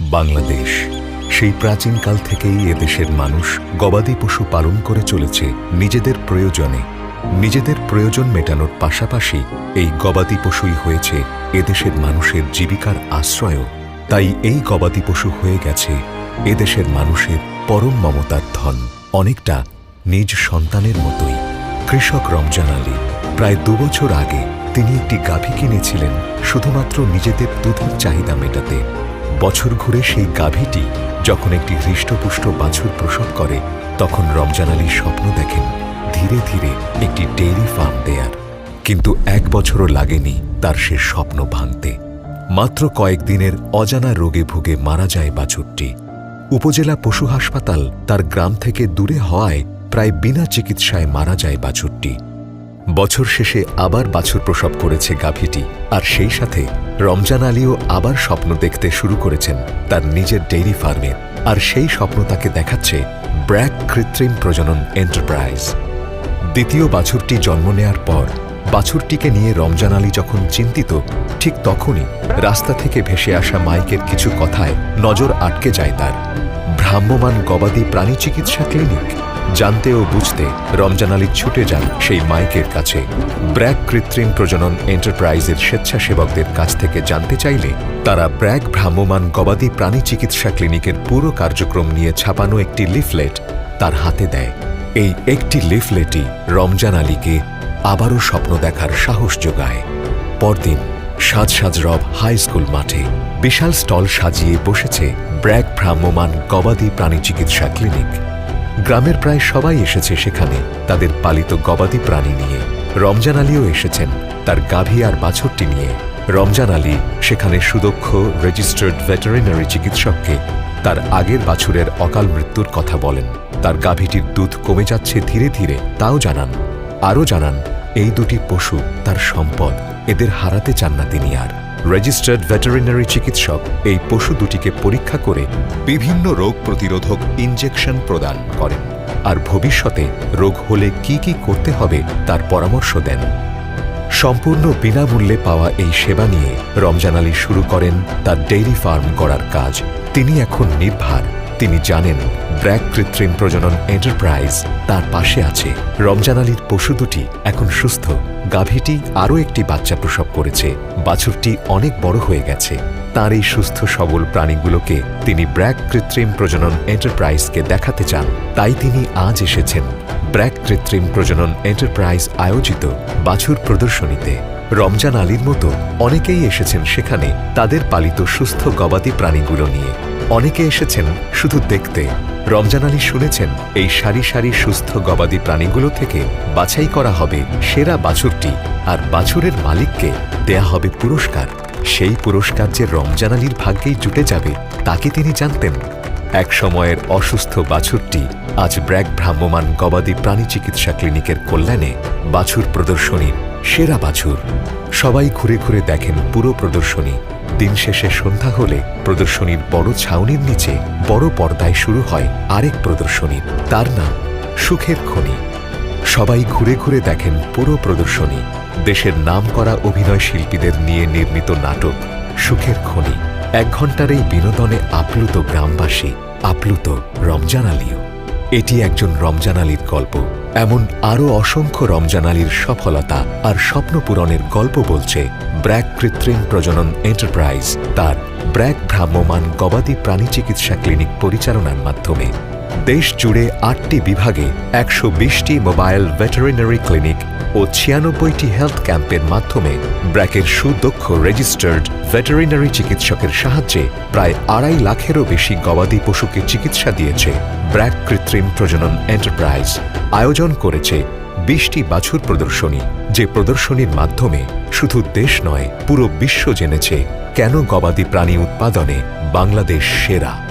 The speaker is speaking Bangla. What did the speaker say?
বাংলাদেশ। সেই প্রাচীনকাল থেকেই এদেশের মানুষ গবাদি পশু পালন করে চলেছে নিজেদের প্রয়োজনে। নিজেদের প্রয়োজন মেটানোর পাশাপাশি এই গবাদি পশুই হয়েছে এদেশের মানুষের জীবিকার আশ্রয়ও। তাই এই গবাদি পশু হয়ে গেছে এদেশের মানুষের পরম মমতার ধন। অনেকটা নিজ সন্তানের মতোই। কৃষক রমজান আলী, প্রায় দুবছর আগে তিনি একটি গাভী কিনেছিলেন শুধুমাত্র নিজেদের দুধের চাহিদা মেটাতে। বছর ঘুরে সেই গাভীটি যখন একটি হৃষ্টপুষ্ট বাছুর প্রসব করে, তখন রমজান আলী স্বপ্ন দেখেন ধীরে ধীরে একটি ডেইরি ফার্ম দেয়ার। কিন্তু এক বছরও লাগেনি তার সে স্বপ্ন ভাঙতে। মাত্র কয়েকদিনের অজানা রোগে ভুগে মারা যায় বাছুরটি। উপজেলা পশু হাসপাতাল তার গ্রাম থেকে দূরে হওয়ায় প্রায় বিনা চিকিৎসায় মারা যায় বাছুরটি। বছর শেষে আবার বাছুর প্রসব করেছে গাভীটি, আর সেই সাথে রমজান আলীও আবার স্বপ্ন দেখতে শুরু করেছেন তার নিজের ডেইরি ফার্মে, আর সেই স্বপ্ন তাকে দেখাচ্ছে ব্র্যাক কৃত্রিম প্রজনন এন্টারপ্রাইজ। দ্বিতীয় বাছুরটি জন্ম নেয়ার পর, বাছুরটিকে নিয়ে রমজান আলী যখন চিন্তিত, ঠিক তখনই রাস্তা থেকে ভেসে আসা মাইকের কিছু কথায় নজর আটকে যায় তার। ভ্রাম্যমান গবাদি প্রাণী চিকিৎসা ক্লিনিক। জানতে ও বুঝতে রমজান আলী ছুটে যান সেই মাইকের কাছে। ব্র্যাক কৃত্রিম প্রজনন এন্টারপ্রাইজের স্বেচ্ছাসেবকদের কাছ থেকে জানতে চাইলে তারা ব্র্যাক ভ্রাম্যমান গবাদি প্রাণী চিকিৎসা ক্লিনিকের পুরো কার্যক্রম নিয়ে ছাপানো একটি লিফলেট তার হাতে দেয়। এই একটি লিফলেটই রমজান আলীকে আবারও স্বপ্ন দেখার সাহস যোগায়। পরদিন সাজ সাজ রব হাই স্কুল মাঠে বিশাল স্টল সাজিয়ে বসেছে ব্র্যাক ভ্রাম্যমান গবাদি প্রাণী চিকিৎসা ক্লিনিক। গ্রামের প্রায় সবাই এসেছে সেখানে তাদের পালিত গবাদি প্রাণী নিয়ে। রমজান আলীও এসেছেন তার গাভী আর বাছরটি নিয়ে। রমজান আলী সেখানে সুদক্ষ, রেজিস্টার্ড ভেটেরিনারি চিকিৎসককে তার আগের বাছুরের অকাল মৃত্যুর কথা বলেন। তার গাভীটির দুধ কমে যাচ্ছে ধীরে ধীরে, তাও জানান। আরও জানান, এই দুটি পশু তার সম্পদ, এদের হারাতে চান না তিনি আর। রেজিস্টার্ড ভেটেরিনারি চিকিৎসক এই পশু দুটিকে পরীক্ষা করে বিভিন্ন রোগ প্রতিরোধক ইনজেকশন প্রদান করেন। আর ভবিষ্যতে রোগ হলে কি কি করতে হবে তার পরামর্শ দেন। সম্পূর্ণ বিনামূল্যে পাওয়া এই সেবা নিয়ে রমজান আলী শুরু করেন তার ডেইরি ফার্ম করার কাজ। তিনি এখন নির্ভার। তিনি জানেন, ব্র্যাক কৃত্রিম প্রজনন এন্টারপ্রাইজ তার পাশে আছে। রমজান আলীর পশু দুটি এখন সুস্থ। গাভীটি আরও একটি বাচ্চা প্রসব করেছে। বাছুরটি অনেক বড় হয়ে গেছে। তার এই সুস্থ সবল প্রাণীগুলোকে তিনি ব্র্যাক কৃত্রিম প্রজনন এন্টারপ্রাইজকে দেখাতে চান। তাই তিনি আজ এসেছেন ব্র্যাক কৃত্রিম প্রজনন এন্টারপ্রাইজ আয়োজিত বাছুর প্রদর্শনীতে। রমজান আলীর মতো অনেকেই এসেছেন সেখানে তাদের পালিত সুস্থ গবাদি প্রাণীগুলো নিয়ে। অনেকে এসেছেন শুধু দেখতে। রমজান আলী শুনেছেন এই সারি সারি সুস্থ গবাদি প্রাণীগুলো থেকে বাছাই করা হবে সেরা বাছুরটি আর বাছুরের মালিককে দেয়া হবে পুরস্কার। সেই পুরস্কার যে রমজান আলীর ভাগ্যেই জুটে যাবে, তাকে তিনি জানতেন। এক সময়ের অসুস্থ বাছুরটি আজ ব্র্যাক ভ্রাম্যমান গবাদি প্রাণী চিকিৎসা ক্লিনিকের কল্যাণে বাছুর প্রদর্শনীর সেরা বাছুর। সবাই ঘুরে ঘুরে দেখেন পুরো প্রদর্শনী। দিন শেষে সন্ধ্যা হলে প্রদর্শনীর বড় ছাউনির নিচে বড় পর্দায় শুরু হয় আরেক প্রদর্শনী। তার নাম সুখের খনি। সবাই ঘুরে ঘুরে দেখেন পুরো প্রদর্শনী। দেশের নাম করা অভিনয় শিল্পীদের নিয়ে নির্মিত নাটক সুখের খনি। এক ঘণ্টার এই বিনোদনে আপ্লুত গ্রামবাসী, আপ্লুত রমজান আলীও। এটি একজন রমজান আলীর গল্প। এমন আরও অসংখ্য রমজান আলীর সফলতা আর স্বপ্ন পূরণের গল্প বলছে ব্র্যাক কৃত্রিম প্রজনন এন্টারপ্রাইজ, তার ব্র্যাক ভ্রাম্যমান গবাদি প্রাণী চিকিৎসা ক্লিনিক পরিচালনার মাধ্যমে। দেশ জুড়ে আটটি বিভাগে একশো বিশটি মোবাইল ভেটেরিনারি ক্লিনিক ও ছিয়ানব্বইটি হেলথ ক্যাম্পের মাধ্যমে ব্র্যাকের সুদক্ষ রেজিস্টার্ড ভেটেরিনারি চিকিৎসকের সাহায্যে প্রায় আড়াই লাখেরও বেশি গবাদি পশুকে চিকিৎসা দিয়েছে ব্র্যাক কৃত্রিম প্রজনন এন্টারপ্রাইজ। আয়োজন করেছে বিশটি বাছুর প্রদর্শনী, যে প্রদর্শনীর মাধ্যমে শুধু দেশ নয়, পুরো বিশ্ব জেনেছে কেন গবাদি প্রাণী উৎপাদনে বাংলাদেশ সেরা।